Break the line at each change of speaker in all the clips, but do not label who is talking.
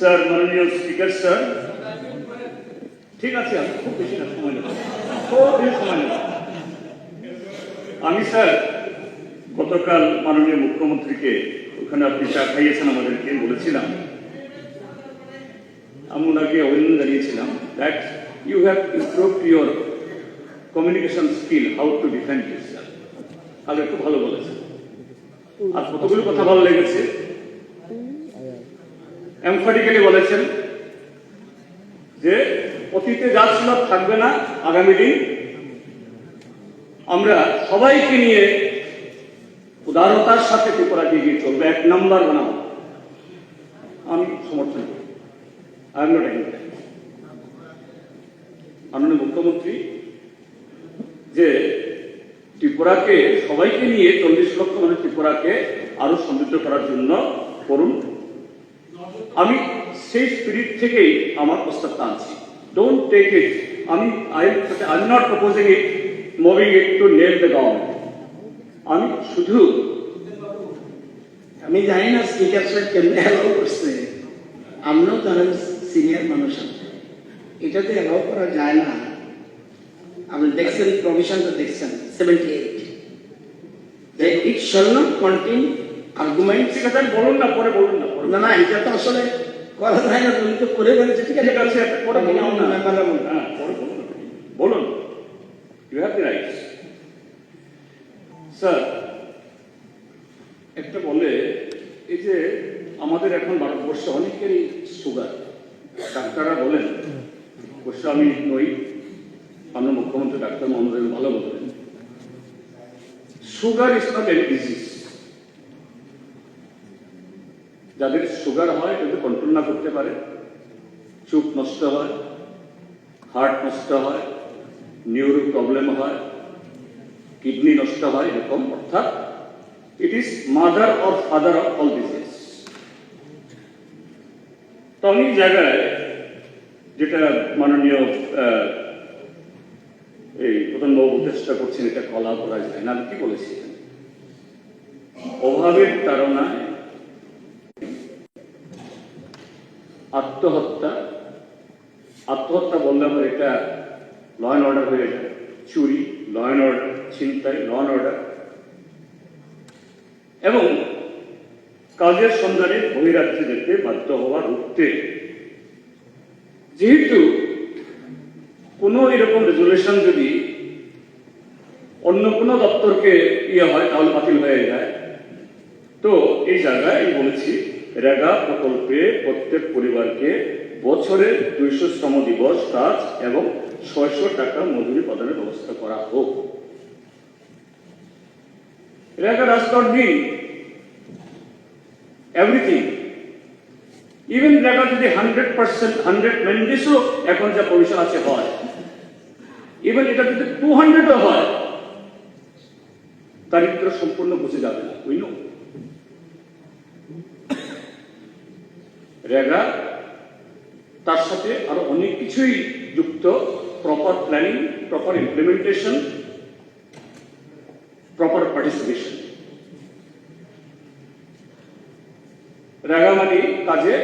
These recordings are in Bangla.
স্যার, মাননীয় স্পিকার স্যার। ঠিক আছে, আমি খুব বেশি না, সময় নেব। খুব বেশি সময় নেব। আমি স্যার, গতকাল মাননীয় মুখ্যমন্ত্রীকে ওখানে আপনি চা খাইয়েছেন আমাদেরকে, বলেছিলাম। আমি ওনাকে অভিনন্দন জানিয়েছিলাম that you have improve your communication skill how to defend yourself তাহলে একটু ভালো বলেছেন। আর কতগুলো কথা ভালো লেগেছে? এমফাটিক্যালি বলেছেন যে অতীতে যা ছিল থাকবে না, আগামী দিন আমরা সবাইকে নিয়ে উদারতার সাথে ত্রিপুরাকে এগিয়ে চলবে। এক নাম্বার বানাবো। আমি সমর্থন করি। মাননীয় মুখ্যমন্ত্রী, যে ত্রিপুরাকে সবাইকে নিয়ে চল্লিশ লক্ষ মানে ত্রিপুরাকে আরও সমৃদ্ধ করার জন্য করুন। আমি সেই স্পিরিট থেকেই আমার প্রস্তাবটা আনছি। ডোন্ট টেক ইট আমি I I am not proposing it moving it to nail the government আমি শুধু,
আমি জানি না স্পিকার সাহেব কেমনে অ্যালাউ করছে। আমরাও তাহলে সিনিয়র মানুষ। এটাতে অ্যালাউ করা যায় না। আপনি দেখছেন প্রভিশনটা দেখছেন seventy eight it shall not
contain argument আমি বলুন না, পরে বলুন না।
না না, এটা তো আসলে করা যায় না, তুমি তো করে ফেলেছে, ঠিক আছে
ঠিক আছে পরে বলুন না
মেম্বাররা বলুন।
হ্যাঁ বলুন বলুন you have the rights sir একটা বলে, এই যে আমাদের এখন ভারতবর্ষে অনেকেরই সুগার ডাক্তাররা বলেন, অবশ্য আমি নই আমরা মুখ্যমন্ত্রী ডাক্তার মহোদয় ভালো বলবেন sugar is not any disease যাদের সুগার হয় যদি কন্ট্রোল না করতে পারে চুপ নষ্ট হয় হার্ট নষ্ট হয় নিউরো প্রবলেম হয় কিডনি নষ্ট হয়, এরকম, অর্থাৎ it is mother or father of all disease তো অনেক জায়গায় যেটা মাননীয় এই প্রধানবাবু চেষ্টা করছেন, এটা কলা করা যায় না কি বলেছি? অভাবের তাড়নায় আত্মহত্যা আত্মহত্যা বললে আমার এটা ল অ্যান্ড অর্ডার হয়ে যায়। চুরি ল অ্যান্ড অর্ডার ছিনতাই ল অ্যান্ড অর্ডার এবং কাজের সন্ধানে বহিরাজ্যে যেতে বাধ্য হওয়া রুখতে। যেহেতু কোনো এরকম রেজুলেশন যদি অন্য কোনো দপ্তরকে ইয়ে হয়, তাহলে বাতিল হয়ে যায়। তো এই জায়গায় বলেছি রেগা প্রকল্পে প্রত্যেক পরিবারকে বছরে দুইশো শ্রম দিবস, কাজ এবং ছয়শো টাকা মজুরি প্রদানের ব্যবস্থা করা হোক। REGA does not mean everything even REGA যদি হান্ড্রেড পার্সেন্ট হান্ড্রেড মেন্ডিসও এখন যা প্রভিশন আছে হয়। ইভেন এটা যদি টু হান্ড্রেডও হয় দারিদ্র সম্পূর্ণ বুঝে যাবে না। উই নো রেগা, তার সাথে আরও অনেক কিছুই যুক্ত proper planning proper implementation proper participation REGA মানে কাজে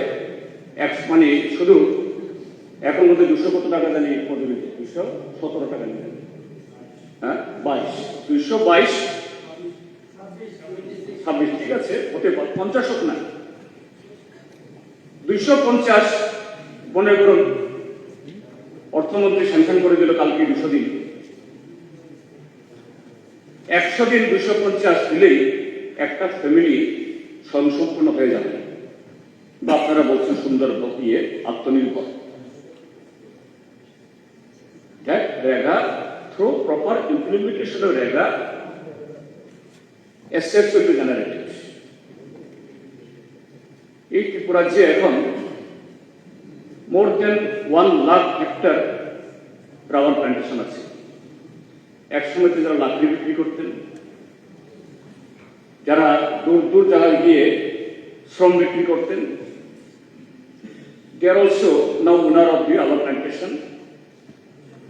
এক মানে শুধু এখন মধ্যে দুশো কত টাকা জানি পদবিতে দুশো সতেরো টাকা নিলেন হ্যাঁ? বাইশ। দুইশো বাইশ। ছাব্বিশ, ঠিক আছে? হতে পারে। পঞ্চাশ হোক না। দুইশো পঞ্চাশ মনে করুন অর্থমন্ত্রী স্যাংশন করে দিল কালকে দুশো দিন। একশো দিন দুশো পঞ্চাশ দিলেই একটা ফ্যামিলি স্বয়ংসম্পূর্ণ হয়ে যাবে। বা আপনারা বলছেন সুন্দর ইয়ে আত্মনির্ভর। that REGA, through proper implementation of REGA, assets. এই ত্রিপুরা যে এখন more than one lakh hectare rubber plantation আছে। একসময় তো যারা লাকড়ি বিক্রি করতেন, যারা দূর দূর জায়গায় গিয়ে শ্রম বিক্রি করতেন they are also now owner of the our plantation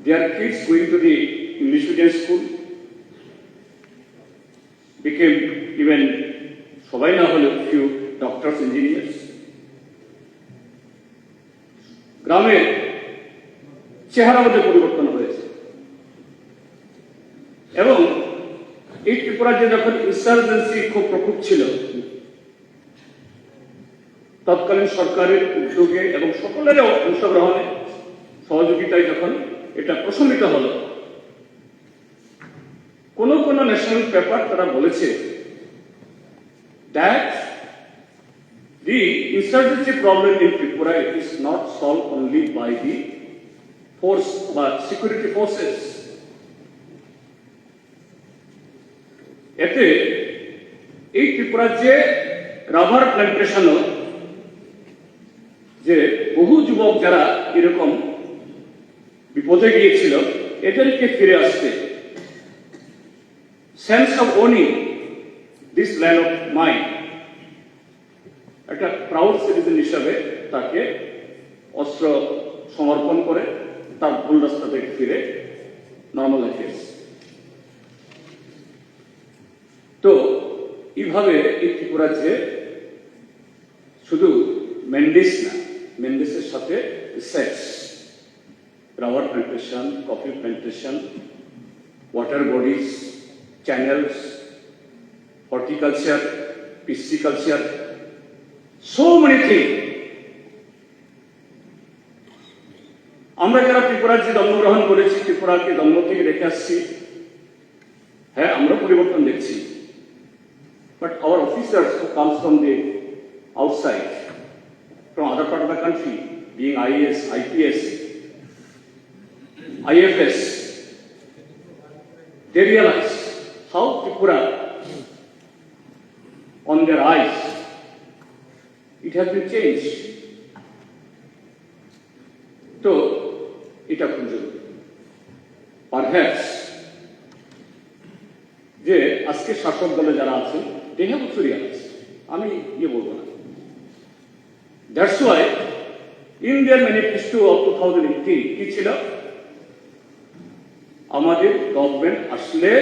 their kids going to the English medium school became even সবাই না হলেও few doctors, engineers. গ্রামের চেহারা মধ্যে পরিবর্তন হয়েছে এবং এই ত্রিপুরাতে যখন ইনসার্জেন্সি খুব প্রকোপ ছিল তৎকালীন সরকারের উদ্যোগে এবং সকলের অংশগ্রহণে সহযোগিতায় যখন এটা প্রশমিত হলো কোন কোন ন্যাশনাল পেপার তারা বলেছে that the insurgency problem in Tripura is not solve only by the force বা সিকিউরিটি ফোর্সেস এতে এই ত্রিপুরার যে রাবার প্ল্যান্টেশনও যে বহু যুবক যারা এরকম বিপদে গিয়েছিল, এদেরকে ফিরে আসতে sense of owning this land of mind একটা প্রাউড সিটিজেন হিসাবে তাকে অস্ত্র সমর্পণ করে তার ভুল রাস্তা থেকে ফিরে নর্মাল লাইফে তো এইভাবে এই ত্রিপুরা যে শুধু মেন্ডিস না মেন্ডিসের সাথে sex rubber plantation coffee plantation water bodies channels horticulture pisciculture so many thing আমরা যারা ত্রিপুরার যে জন্মগ্রহণ করেছি ত্রিপুরাকে জন্ম থেকে রেখে আসছি হ্যাঁ আমরা পরিবর্তন দেখছি। But our officers who comes from the outside from other part of the country, being IAS, IPS, IFS, they realize how Tripura, on their eyes, has been changed. তো এটা খুব জরুরি যে আজকে শাসক দলে যারা আছেন have also realized, আমি ইয়ে বলব না That's why in their manifesto of 2018 কি ছিল আমাদের গভর্নমেন্ট আসলে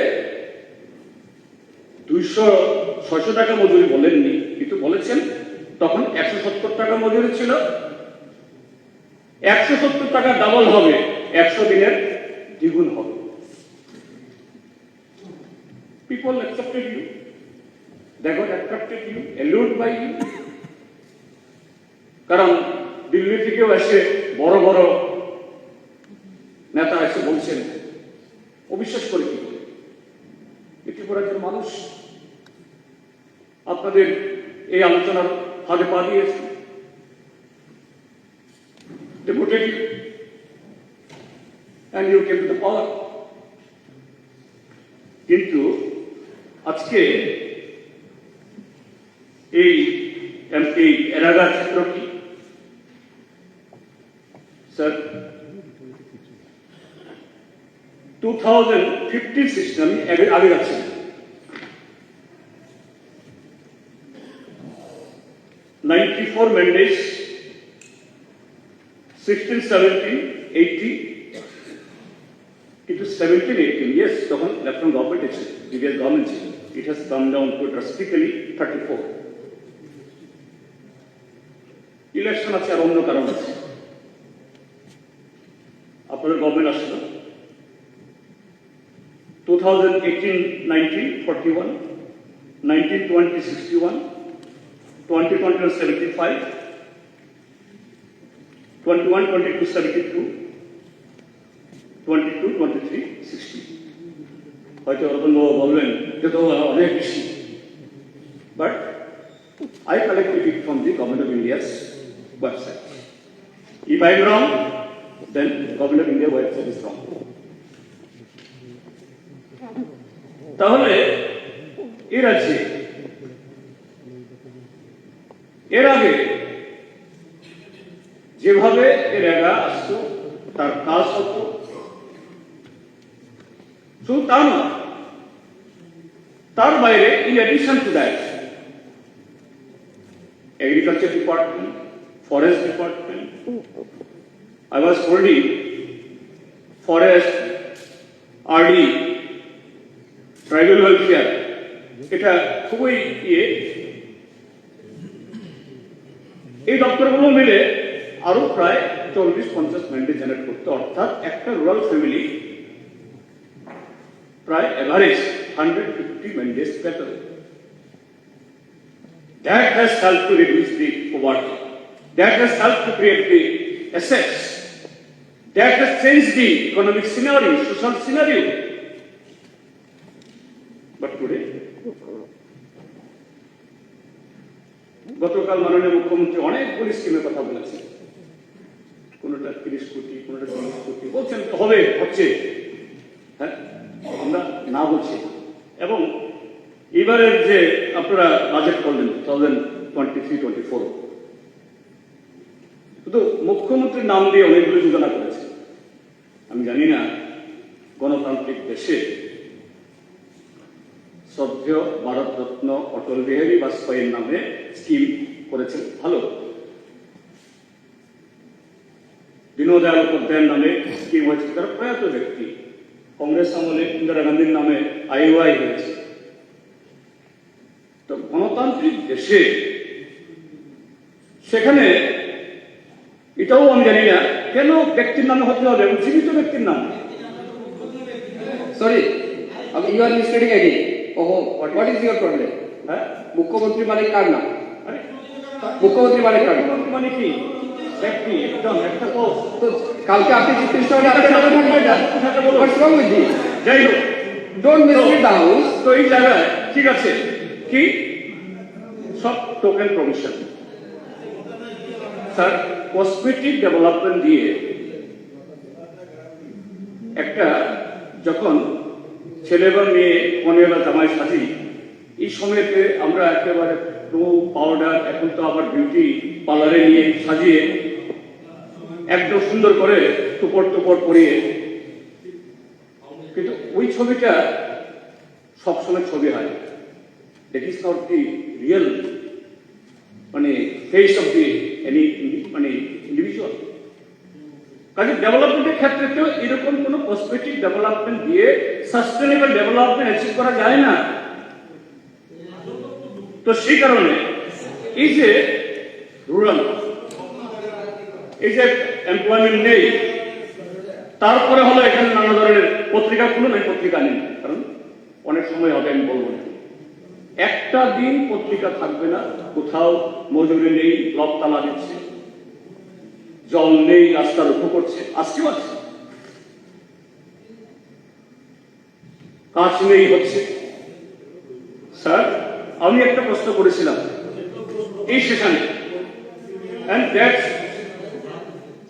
দুইশো, ছয়শো টাকা মজুরি বলেননি, কিন্তু বলেছেন তখন একশো সত্তর টাকা মজুরি ছিল একশো সত্তর টাকা ডাবল হবে একশো দিনের দ্বিগুণ হবে। People accepted you they got attracted you, allured by you. কারণ দিল্লি থেকেও এসে বড় বড় নেতা এসে বলছেন অবিশ্বাস করে কি একজন মানুষ। আপনাদের এই আলোচনার ফাঁদে পা দিয়েছে। 94 mandates 16, 17, 80, it was 17, 18, yes, the whole left government is previous government. It has come down to drastically 34. Election আছে আর অন্য কারণ আছে আপনাদের গভর্নমেন্ট আসলো two thousand eighteen nineteen forty one nineteen twenty sixty one twenty twenty one seventy five twenty one twenty two seventy two twenty two twenty three sixty হয়তো রতনবাবু বলবেন যে তো অনেক বেশি but I collected it from the Government of India's website. If I am wrong, then Government of India website is wrong. তাহলে এ রাজ্যে এর আগে যেভাবে এর এরা আসতো তার কাজ হতো শুধু তা নয় তার বাইরে in addition to that agriculture department, forest department. I was holding forest, RD, tribal welfare. এটা খুবই ইয়ে এই দপ্তরগুলো মিলে আরো প্রায় চল্লিশ পঞ্চাশ ম্যান্ডেট জেনারেট করতে অর্থাৎ একটা রুরাল ফ্যামিলি প্রায় এভারেজ হান্ড্রেড ফিফটি ম্যান্ডেটস পেতে That has helped to reduce the poverty. That has helped to create the assets. That has changed the economic scenario, social scenario. But today, গতকাল মাননীয় মুখ্যমন্ত্রী অনেকগুলি স্কিমের কথা বলেছেন। কোনোটা তিরিশ কোটি, কোনোটা চল্লিশ কোটি, বলছেন হবে, হচ্ছে। হ্যাঁ আমরা না বলছি। এবং এবারের যে আপনারা বাজেট করলেন two thousand twenty three twenty four শুধু মুখ্যমন্ত্রীর নাম দিয়ে অনেকগুলো যোজনা করেছে। আমি জানি না গণতান্ত্রিক দেশে শ্রদ্ধেয় ভারতরত্ন অটল বিহারী বাজপেয়ীর নামে স্কিম করেছেন ভালো। দীনদয়াল উপাধ্যায়ের নামে স্কিম হয়েছে। তারা প্রয়াত ব্যক্তি কংগ্রেস আমলে ইন্দিরা গান্ধীর নামে আইওআই হয়েছে। তো গণতান্ত্রিক দেশে সেখানে এটাও আমি জানি না কেন ব্যক্তির নামে হতে হবে? এবং জীবিত ব্যক্তির নাম।
Sorry, um, you are misleading what, what is your problem?
হ্যাঁ
মুখ্যমন্ত্রী মানে কার না মুখ্যমন্ত্রী মানে কার
মানে কি? ব্যক্তি একদম একটা পোস্ট
তো কালকে আপনি মিনিস্টার হলে আপনি হোয়াটস রং উইথ দিস
যাই হোক।
ডোন্ট মিসলিড দ্য হাউস
তো এই জায়গায় ঠিক আছে। কি? সব token provision sir cosmetic development দিয়ে একটা যখন ছেলে বা মেয়ে কনে বা জামাই সাজি এই সময়তে আমরা একেবারে নো পাউডার এখন তো আবার বিউটি পার্লারে নিয়ে সাজিয়ে একদম সুন্দর করে টুপর টুপর পরিয়ে, কিন্তু ওই ছবিটা সবসময় ছবি হয়। That is not the real মানে ফেস অফ দি এনি মানে ইন্ডিভিজুয়াল কাজে ডেভেলপমেন্টের ক্ষেত্রে তো এরকম কোনো কসমেটিক ডেভেলপমেন্ট দিয়ে সাস্টেনেবল ডেভেলপমেন্ট অ্যাচিভ করা যায় না। তো সেই কারণে এই যে রুরাল এই যে এমপ্লয়মেন্ট নেই, তারপরে হলো এখানে নানা ধরনের পত্রিকা খুলুন, আমি পত্রিকা নেই কারণ অনেক সময় হবে, আমি বলব একটা দিন পত্রিকা থাকবে না, কোথাও মজুরি নেই লক তালা দিচ্ছে জল নেই, রাস্তা রুখো করছে। আজকেও আছে। কাজ নেই হচ্ছে। স্যার, আমি একটা প্রশ্ন করেছিলাম। এই সেশনে and that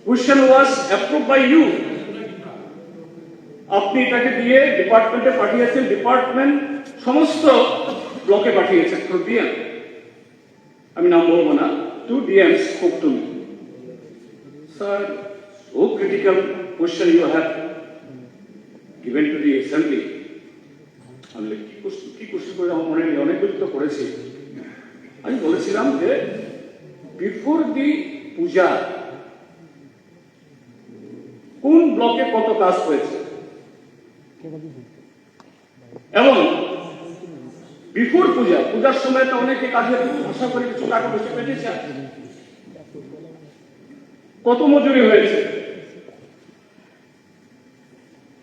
question was approved by you আপনি এটাকে দিয়ে ডিপার্টমেন্টে পাঠিয়েছেন। ডিপার্টমেন্ট সমস্ত ব্লকে পাঠিয়েছেন। ডিএম আমি নাম বলব না। To DM spoke to me sir so critical question you have given to the assembly আমি কি কোশ্চেন কি কোশ্চেন করে আমার মনে নেই অনেকগুলো করেছি আমি বলেছিলাম যে বিফোর দি পূজা, কোন ব্লকে কত কাজ হয়েছে? এবং বিফোর পূজা, পূজার সময় তো অনেকে কাজের আশা করে কিছু টাকা পয়সা পেয়েছে। কত মজুরি হয়েছে?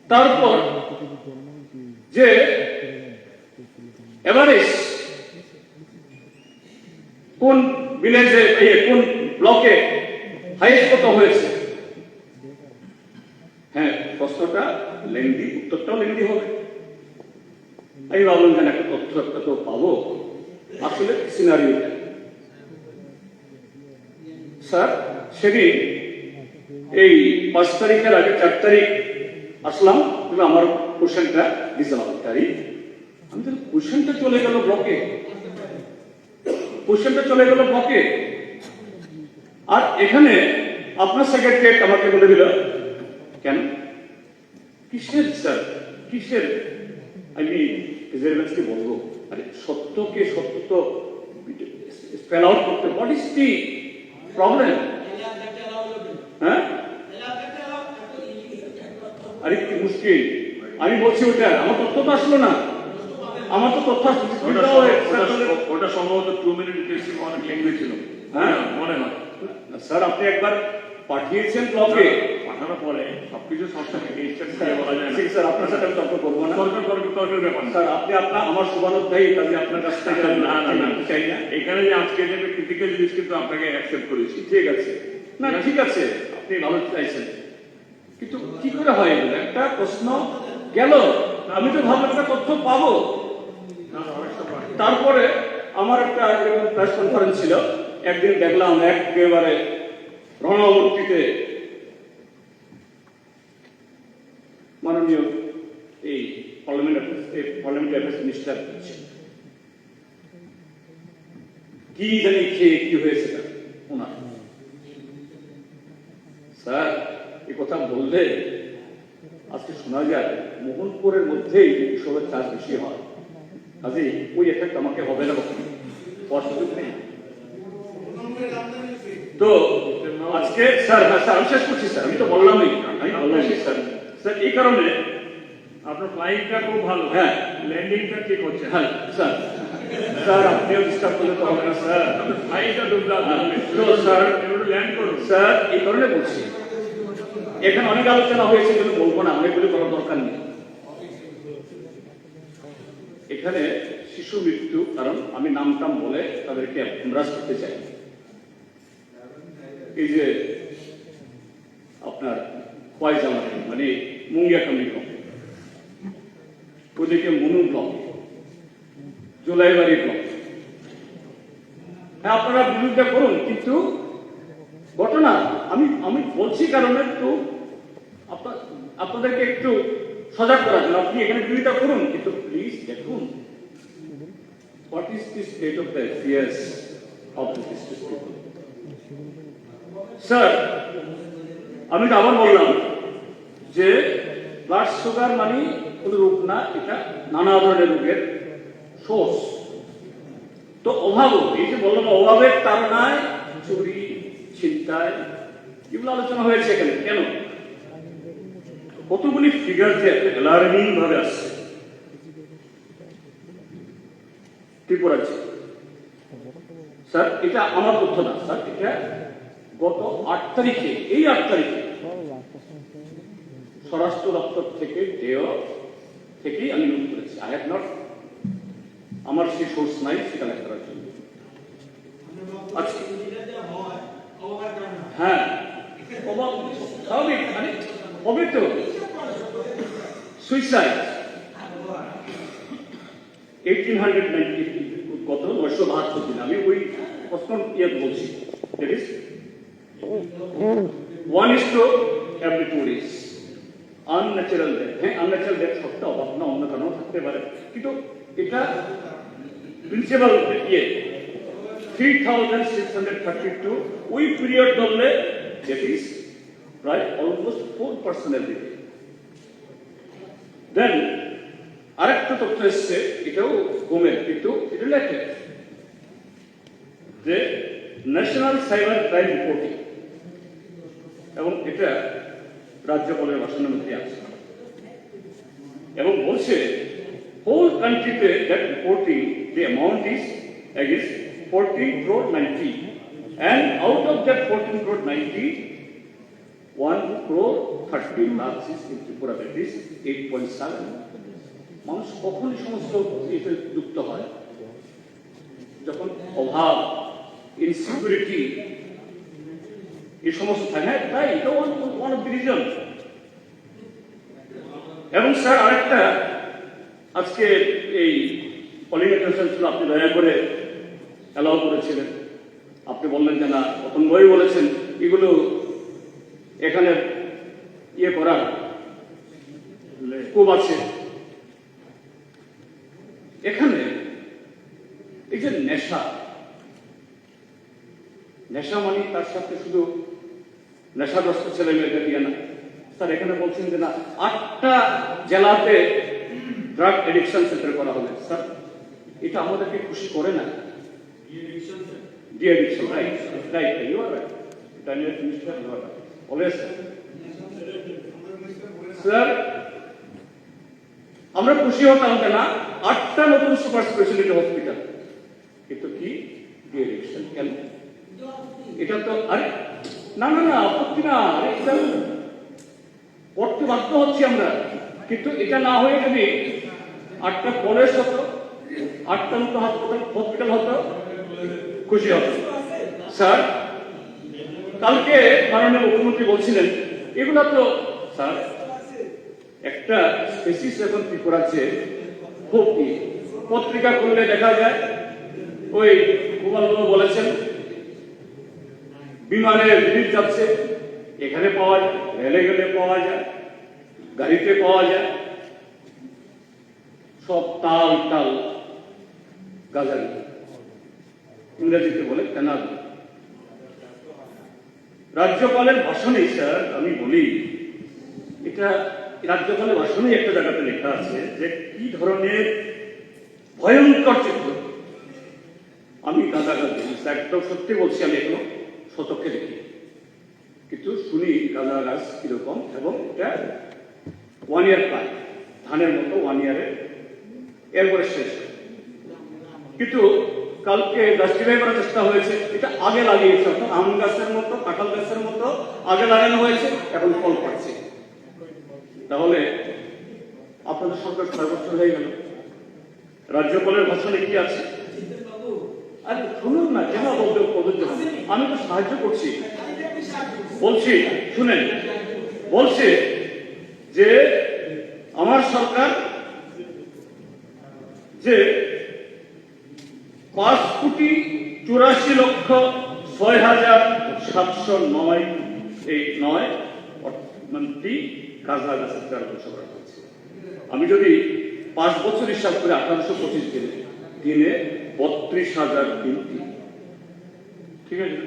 তারপর যে এভারেজ কোন ভিলেজে এই কোন ব্লকে হাইয়েস্ট কত হয়েছে? হ্যাঁ প্রশ্নটা লেন্দি উত্তরটাও লেন্দি হবে। আমি ভাবলাম যেন একটা তথ্য একটা তো পাবো। আসলে সিনারিওটা স্যার? সেদিন এই পাঁচ তারিখের আগে চার তারিখ আসলাম কিন্তু আমার কোশ্চেনটা দিয়েছিলাম তারিখ আমি তো কোশ্চেনটা চলে গেল ব্লকে কোশ্চেনটা চলে গেল ব্লকে আর এখানে আপনার সেক্রেটারি আমাকে বলে দিল। কেন? কিসের স্যার কিসের? আমি রেজার্ভেন্সকে বলব। আরে, সত্যকে সত্য স্পেল আউট করতে হোয়াট ইজ দি প্রবলেম হ্যাঁ? আরে কি মুশকিল? আমি বলছি ওটা আমার তথ্য তো আসলো না। আমার তো তথ্য
ওটা সম্ভবত টু মিনিট টেক্সি অনেক লেঙ্গুয়েজ ছিল।
হ্যাঁ।
মনে হয়।
স্যার আপনি একবার পাঠিয়েছেন ব্লকে
পাঠানোর পরে সবকিছু সংস্থা থেকে বলা যায়
স্যার আপনার সাথে আমি তর্ক করব না।
তর্ক তর্ক তর্কের ব্যাপার
স্যার আপনি আপনার আমার শুভানুধ্যায়ী কাজে আপনার কাছ থেকে
না না না
চাই না।
এখানে যে আজকে যে ক্রিটিক্যাল জিনিস কিন্তু আপনাকে অ্যাকসেপ্ট করেছি।
ঠিক আছে। না ঠিক আছে। চাইছেন কিন্তু কি করে হয় এগুলো? একটা প্রশ্ন গেল আমি তো ভাবলাম একটা তথ্য পাবো। তারপরে আমার একটা প্রেস কনফারেন্স ছিল, একদিন দেখলাম একেবারে রণমূর্তিতে মাননীয় এই পার্লামেন্ট মিনিস্টার কি জানি খেয়ে কি হয়েছে ওনার স্যার এ কথা বললে আজকে শোনা যায় মোহনপুরের মধ্যেই এসবের চাষ বেশি হয়। কাজে ওই এফেক্ট আমাকে হবে না কখনো। হওয়ার সুযোগ নেই। তো আজকে স্যার হ্যাঁ স্যার আমি শেষ করছি স্যার আমি তো বললামই। আমি বললামই স্যার। স্যার এই কারণে
আপনার ফ্লাইংটা খুব ভালো।
হ্যাঁ।
ল্যান্ডিংটা ঠিক হচ্ছে।
হ্যাঁ স্যার। স্যার আপনিও ডিস্টার্ব করলে তো হবে না স্যার। স্যার এই কারণে বলছি। এখানে অনেক আলোচনা হয়েছে কিন্তু বলব না অনেকগুলি করার দরকার নেই। এখানে শিশু মৃত্যু কারণ আমি নাম টাম বলে তাদেরকে হ্যামরাজ করতে চাই। এই যে আপনার কয়জামা মানে মুঙ্গিয়া কমিটি ওদিকে মনু ব্লক জুলাইবাড়ি ব্লক হ্যাঁ আপনারা বিরোধিতা করুন, কিন্তু ঘটনা, আমি আমি বলছি কারণ একটু আপনাদেরকে একটু সজাগ করার জন্য। আপনি এখানে বিরোধিতা করুন, কিন্তু প্লিজ দেখুন what is the state of the of sir আমি তো আবার বললাম যে ব্লাড সুগার মানে কোনো রোগ না, এটা নানা ধরনের রোগের সোর্স তো অভাবও, এই যে বললাম অভাবের তাড়নায়, চুরি, ছিনতাই, এগুলো আলোচনা হয়েছে এখানে। কেন? কতগুলি ফিগার যে অ্যালার্মিং ভাবে আসছে। ত্রিপুরাজি স্যার, এটা আমার তথ্য না। স্যার, এটা গত আট তারিখে, এই আট তারিখে স্বরাষ্ট্র দপ্তর থেকে দেয় থেকেই আমি নোট করেছি আই হ্যাভ নট আমার সেই সোর্স নাই লেখা করার জন্য। আচ্ছা। হ্যাঁ। সুইসাইড এইটিন হান্ড্রেড নাইনটি কত? নয়শো বাহাত্তর দিন। আমি ওই প্রশ্ন ইয়ে বলছি। Is one is to every two days unnatural death হ্যাঁ আনন্যাচারাল ডেথ সবটা অভাব না, অন্য কারণও থাকতে পারে। কিন্তু এটা প্রিন্সিপাল ইয়ে three thousand six hundred thirty two ওই পিরিয়ড ধরলে দ্যাট ইজ প্রায় অলমোস্ট ফোর পার্সেন্ট দেন আরেকটা তথ্য এসছে, এটাও কমে কিন্তু এটা লেখে যে ন্যাশনাল সাইবার ক্রাইম রিপোর্টিং এবং এটা রাজ্যপালের ভাষণের মধ্যে আছে। এবং বলছে হোল কান্ট্রিতে that reporting the amount is against 14 crore 90 and out of that 14 crore 90 1 crore 30 lakhs is in Tripura, that is 8.7 মানুষ কখন সমস্ত এতে যুক্ত হয়? যখন অভাব ইনসিকিউরিটি এই সমস্ত থাকে হ্যাঁ তাই এটা ওয়ান অফ দি রিজন এবং স্যার, আরেকটা, আজকে এই আপনি দয়া করে অ্যালাউ করেছিলেন। আপনি বললেন যে না অতন্বয় বলেছেন, এগুলো এখানে ইয়ে করার খুব আছে। এখানে এই যে নেশা নেশা মানে তার সাথে শুধু নেশাগ্রস্ত ছেলে মেয়েদের দিয়ে না। স্যার, এখানে বলছেন যে না, আটটা জেলাতে ড্রাগ এডিকশন সেন্টার করা হবে। স্যার এটা আমাদেরকে খুশি করে না। Right right you are sir আমরা খুশি হতাম যে না আটটা নতুন সুপার স্পেশালিটি হসপিটাল কিন্তু কি? ডি এডিকশন কেন? এটা তো আরে না না না আপত্তি না এটা করতে বাধ্য হচ্ছি আমরা। কিন্তু এটা না হয়ে যদি আটটা কলেজ হতো মতো হাসপাতাল হসপিটাল হতো, খুশি হতো। স্যার, কালকে মাননীয় মুখ্যমন্ত্রী বলছিলেন, এগুলো তো, স্যার, একটা স্পেসিস এখন ত্রিপুরাচ্ছে খুব পত্রিকা খুললে দেখা যায়, ওই গোপাল বাবু বলেছেন, বিমানে রিলিজ যাচ্ছে, এখানে পাওয়া যায়, রেলে গেলে পাওয়া যায়, গাড়িতে পাওয়া যায়, সব তাল টাল গাজারি। ইংরেজিতে বলে কেনাল। রাজ্যপালের ভাষণে স্যার, আমি বলি, এটা রাজ্যপালের ভাষণে একটা জায়গাতে লেখা আছে যে কি ধরনের ভয়ঙ্কর চিত্র। আমি গাঁদা গাছ দেখি একদম সত্যি বলছি, আমি এখনও শতককে দেখি। কিন্তু শুনি গাঁদা গাছ কীরকম, এবং এটা ওয়ান ইয়ার প্রায়, ধানের মতো ওয়ান ইয়ারে এরপরে শেষ। হয়। কিন্তু কালকে জাস্টিফাই করার চেষ্টা হয়েছে। এটা আগে লাগিয়েছে, অর্থাৎ আম গাছের মতো, কাঁঠাল গাছের মতো আগে লাগানো হয়েছে, এখন ফল পাচ্ছে। তাহলে আপনাদের সরকার ছয় বছর হয়ে গেল। রাজ্যপালের ভাষণে কি আছে? আরে শুনুন না, কেন বলতে প্রযোজ্য আমি তো সাহায্য করছি। বলছি, শুনেন, বলছে যে আমার সরকার যে পাঁচ কোটি চুরাশি লক্ষ ছয় হাজার সাতশো নয় এই নয় অর্থমন্ত্রী কাজা গাছের চার বছর আমি যদি পাঁচ বছর হিসাব করে আঠারোশো পঁচিশ দিনে দিনে বত্রিশ হাজার তিনটি
ঠিক আছে?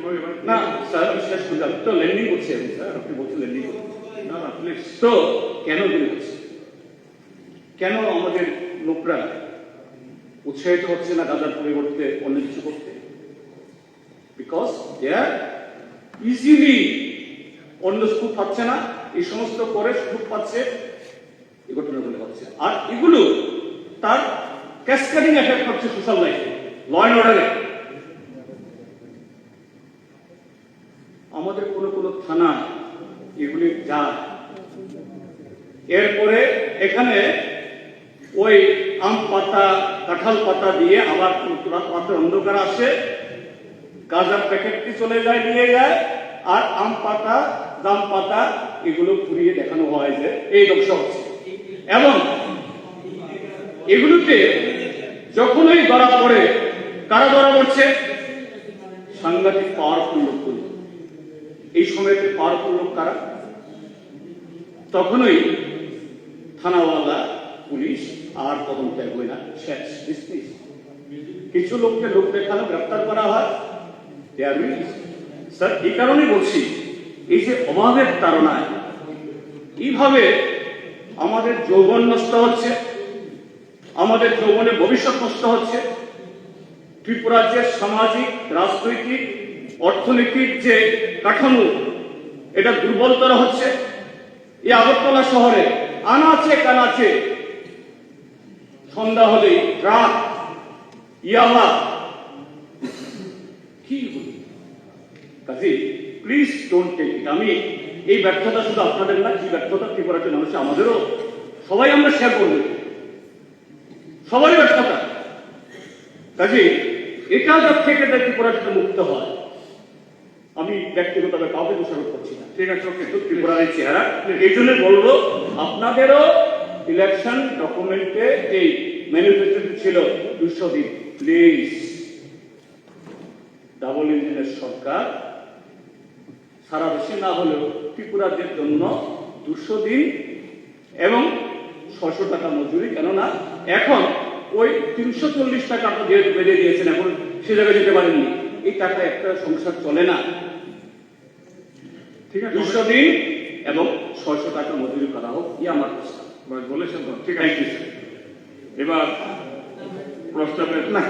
না, স্যার, আমি শেষ করছি আমি তো লেন্ডিং করছি আমি, স্যার, আপনি বলছেন লেন্ডিং
না না প্লিজ
তো কেন দেরি হচ্ছে কেন আমাদের লোকরা উৎসাহিত হচ্ছে না গাজার পরিবর্তে অন্য কিছু করতে? বিকজ দে আর ইজিলি অন্য সুখ পাচ্ছে না, এই সমস্ত করে সুখ পাচ্ছে, এই ঘটনাগুলো হচ্ছে। আর এগুলো তার ক্যাসকাডিং এফেক্ট হচ্ছে সোশ্যাল লাইফে ল অ্যান্ড অর্ডারে আমাদের কোনো কোনো থানা, এগুলি যায়। এরপরে এখানে ওই আম পাতা, কাঁঠাল পাতা দিয়ে আবার পাত্র অন্ধকার আসে। গাজার প্যাকেটটি চলে যায়, নিয়ে যায়। আর আম পাতা, জাম পাতা, এগুলো পুড়িয়ে দেখানো হয় যে এই ব্যবসা হচ্ছে। এবং এগুলোতে যখনই ধরা পড়ে, কারা ধরা পড়ছে? সাংঘাতিক পাওয়ারফুল লোকগুলো এই সময়তে পাওয়ারফুল লোক কারা? তখনই থানাওয়ালা পুলিশ আর তদন্ত এগোয় না। শেষ ডিসমিস কিছু লোককে লোক দেখানো, গ্রেপ্তার করা হয়। স্যার এই কারণেই বলছি? এই যে অভাবের তাড়নায় এইভাবে আমাদের যৌবন নষ্ট হচ্ছে, আমাদের যৌবনে ভবিষ্যৎ নষ্ট হচ্ছে ত্রিপুরার যে সামাজিক, রাজনৈতিক, অর্থনৈতিক যে কাঠামো, এটা দুর্বলতর হচ্ছে। এই আগরতলা শহরে আনাচে কানাচে সন্ধ্যা হলে ট্রাক ইয়াবা কি কাজে প্লিজ ডোন্ট টেক ইট আমি এই ব্যর্থতা শুধু আপনাদের না কি ব্যর্থতা? ত্রিপুরাতে মানুষ আমাদেরও। সবাই আমরা শেয়ার করব। সবারই ব্যর্থতা। কাজে এটা যার থেকে যাতে ত্রিপুরা যাতে মুক্ত হয় আমি ব্যক্তিগতভাবে কাউকে দোষারোপ করছি না।
ঠিক আছে
ত্রিপুরার চেহারা। এই জন্য বলব আপনাদেরও ইলেকশন ডকুমেন্টে এই ম্যানিফেস্টো ছিল দুশো দিন। প্লিজ ডাবল ইঞ্জিনের সরকার সারা দেশে না হলেও ত্রিপুরাদের জন্য দুশো দিন এবং ছশো টাকা মজুরি কেননা এখন ওই তিনশো চল্লিশ টাকাটা যেহেতু বেড়ে দিয়েছেন এখন সে জায়গায় যেতে পারেননি। এই টাকা একটা সংসার চলে না।
ঠিক আছে।
দুশো দিন এবং ছয়শো টাকা মজুরি করা হোক ই আমার প্রস্তাব
বলেছেন তো ঠিক আছে এবার প্রস্তাবের
না